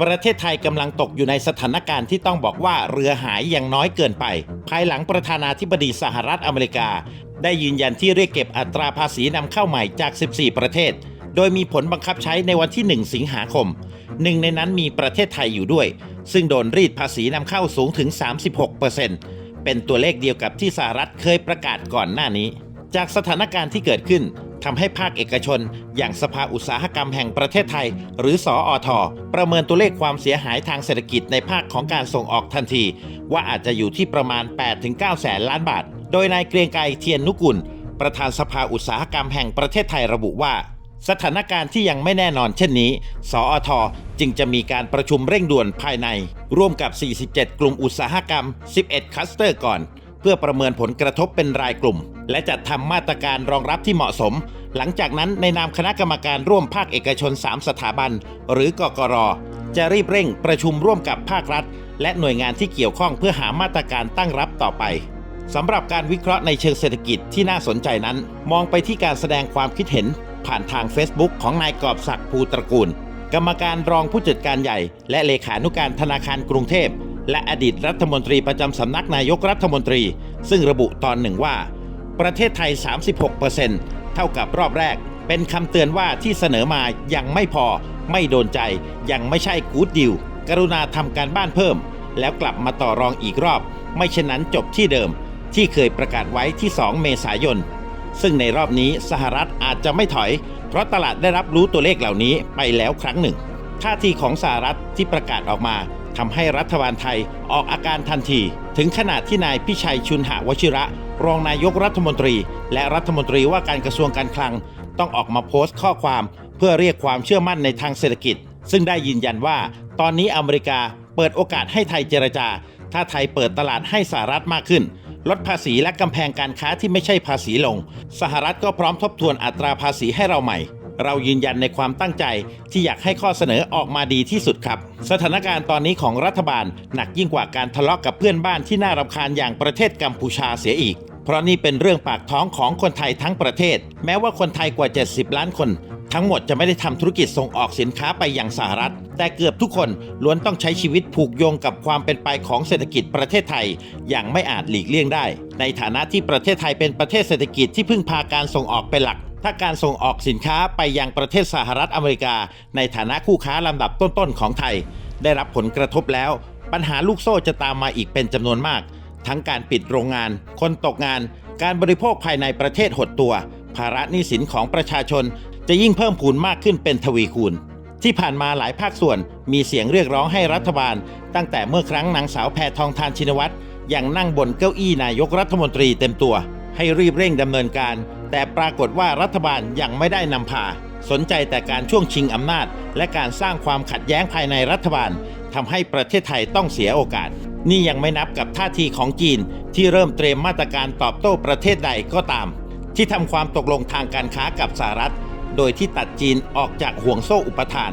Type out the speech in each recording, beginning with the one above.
ประเทศไทยกำลังตกอยู่ในสถานการณ์ที่ต้องบอกว่าเรือหายยังน้อยเกินไป ภายหลังประธานาธิบดีสหรัฐอเมริกา ได้ยืนยันที่เรียกเก็บอัตราภาษีนำเข้าใหม่จาก 14 ประเทศ โดยมีผลบังคับใช้ในวันที่ 1 สิงหาคม หนึ่งในนั้นมีประเทศไทยอยู่ด้วย ซึ่งโดนรีดภาษีนำเข้าสูงถึง 36%เป็นตัวเลขเดียวกับที่สหรัฐเคยประกาศก่อนหน้านี้ จากสถานการณ์ที่เกิดขึ้นทำให้ภาคเอกชน อย่างสภาอุตสาหกรรมแห่งประเทศไทย หรือสออทประเมินตัวเลขความเสียหายทางเศรษฐกิจในภาคของการส่งออกทันที ว่าอาจจะอยู่ที่ประมาณ 8-9 แสนล้านบาท โดยนายเกรียงไกรเทียนนุกุล ประธานสภาอุตสาหกรรมแห่งประเทศไทยระบุว่า สถานการณ์ที่ยังไม่แน่นอนเช่นนี้ สอทจึงจะมีการประชุมเร่งด่วนภายใน ร่วมกับ 47 กลุ่มอุตสาหกรรม 11 คลัสเตอร์ก่อน เพื่อประเมินผลกระทบเป็นรายกลุ่ม และจัดทำมาตรการรองรับที่เหมาะสม หลังจากนั้นในนามคณะกรรมการร่วมภาคเอกชน 3 สถาบัน หรือกกร จะรีบเร่งประชุมร่วมกับภาครัฐ และหน่วยงานที่เกี่ยวข้องเพื่อหามาตรการตั้งรับต่อไปสำหรับการวิเคราะห์ในเชิงเศรษฐกิจที่น่าสนใจนั้น มองไปที่การแสดงความคิดเห็น ผ่านทาง Facebook ของนายกอบศักดิ์ภูตระกูล กรรมการรองผู้จัดการใหญ่ และเลขานุการธนาคารกรุงเทพ และอดีตรัฐมนตรีประจำสำนักนายกรัฐมนตรี ซึ่งระบุตอนหนึ่งว่า ประเทศไทย 36%เท่ากับรอบแรก เป็นคำเตือนว่าที่เสนอมายังไม่พอ ไม่โดนใจ ยังไม่ใช่กู๊ดดิวกรุณาทำการบ้านเพิ่ม แล้วกลับมาต่อรองอีกรอบ ไม่เช่นนั้นจบที่เดิม ที่เคยประกาศไว้ที่ 2 เมษายน ซึ่งในรอบนี้สหรัฐอาจจะไม่ถอย เพราะตลาดได้รับรู้ตัวเลขเหล่านี้ไปแล้วครั้งหนึ่งท่าทีของสหรัฐที่ประกาศออกมา ทำให้รัฐบาลไทยออกอาการทันที ถึงขนาดที่นายพิชัยชุนหวชิระ รองนายกรัฐมนตรี และรัฐมนตรีว่าการกระทรวงการคลัง ต้องออกมาโพสต์ข้อความเพื่อเรียกความเชื่อมั่นในทางเศรษฐกิจ ซึ่งได้ยืนยันว่า ตอนนี้อเมริกาเปิดโอกาสให้ไทยเจรจา ถ้าไทยเปิดตลาดให้สหรัฐมากขึ้น ลดภาษีและกำแพงการค้าที่ไม่ใช่ภาษีลง สหรัฐก็พร้อมทบทวนอัตราภาษีให้เราใหม่ เรายืนยันในความตั้งใจที่อยากให้ข้อเสนอออกมาดีที่สุดครับ สถานการณ์ตอนนี้ของรัฐบาลหนักยิ่งกว่าการทะเลาะกับเพื่อนบ้านที่น่ารำคาญอย่างประเทศกัมพูชาเสียอีก เพราะนี่เป็นเรื่องปากท้องของคนไทยทั้งประเทศ แม้ว่าคนไทยกว่า 70 ล้านคน ทั้งหมดจะไม่ได้ทำธุรกิจส่งออกสินค้าไปยังสหรัฐ แต่เกือบทุกคนล้วนต้องใช้ชีวิตผูกโยงกับความเป็นไปของเศรษฐกิจประเทศไทย อย่างไม่อาจหลีกเลี่ยงได้ ในฐานะที่ประเทศไทยเป็นประเทศเศรษฐกิจที่พึ่งพาการส่งออกเป็นหลัก ถ้าการส่งออกสินค้าไปยังประเทศสหรัฐอเมริกา ในฐานะคู่ค้าลำดับต้นๆของไทย ได้รับผลกระทบแล้ว ปัญหาลูกโซ่จะตามมาอีกเป็นจำนวนมาก ทั้งการปิดโรงงาน คนตกงาน การบริโภคภายในประเทศหดตัว ภาระหนี้สินของประชาชนจะยิ่งเพิ่มพูนมากขึ้นเป็นทวีคูณ ที่ผ่านมาหลายภาคส่วนมีเสียงเรียกร้องให้รัฐบาล ตั้งแต่เมื่อครั้งนางสาวแพทองทานชินวัตรยังนั่งบนเก้าอี้นายกรัฐมนตรีเต็มตัว ให้รีบเร่งดำเนินการ แต่ปรากฏว่ารัฐบาลยังไม่ได้นำพา สนใจแต่การช่วงชิงอำนาจ และการสร้างความขัดแย้งภายในรัฐบาลทำให้ประเทศไทยต้องเสียโอกาส นี่ยังไม่นับกับท่าทีของจีน ที่เริ่มเตรียมมาตรการตอบโต้ประเทศใดก็ตาม ที่ทำความตกลงทางการค้ากับสหรัฐ โดยที่ตัดจีนออกจากห่วงโซ่อุปทาน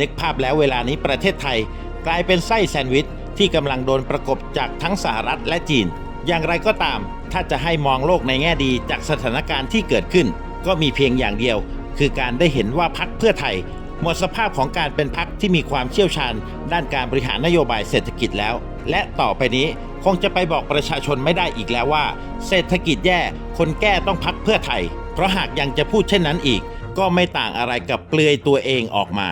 นึกภาพแล้วเวลานี้ประเทศไทย กลายเป็นไส้แซนด์วิชที่กำลังโดนประกบจากทั้งสหรัฐและจีน อย่างไรก็ตาม ถ้าจะให้มองโลกในแง่ดีจากสถานการณ์ที่เกิดขึ้น ก็มีเพียงอย่างเดียว คือการได้เห็นว่าพักเพื่อไทย หมดสภาพของการเป็นพักที่มีความเชี่ยวชาญ ด้านการบริหารนโยบายเศรษฐกิจแล้ว และต่อไปนี้คงจะไปบอกประชาชนไม่ได้อีกแล้วว่า เศรษฐกิจแย่คนแก้ต้องพักเพื่อไทย เพราะหากยังจะพูดเช่นนั้นอีก ก็ไม่ต่างอะไรกับเปลือยตัวเองออกมา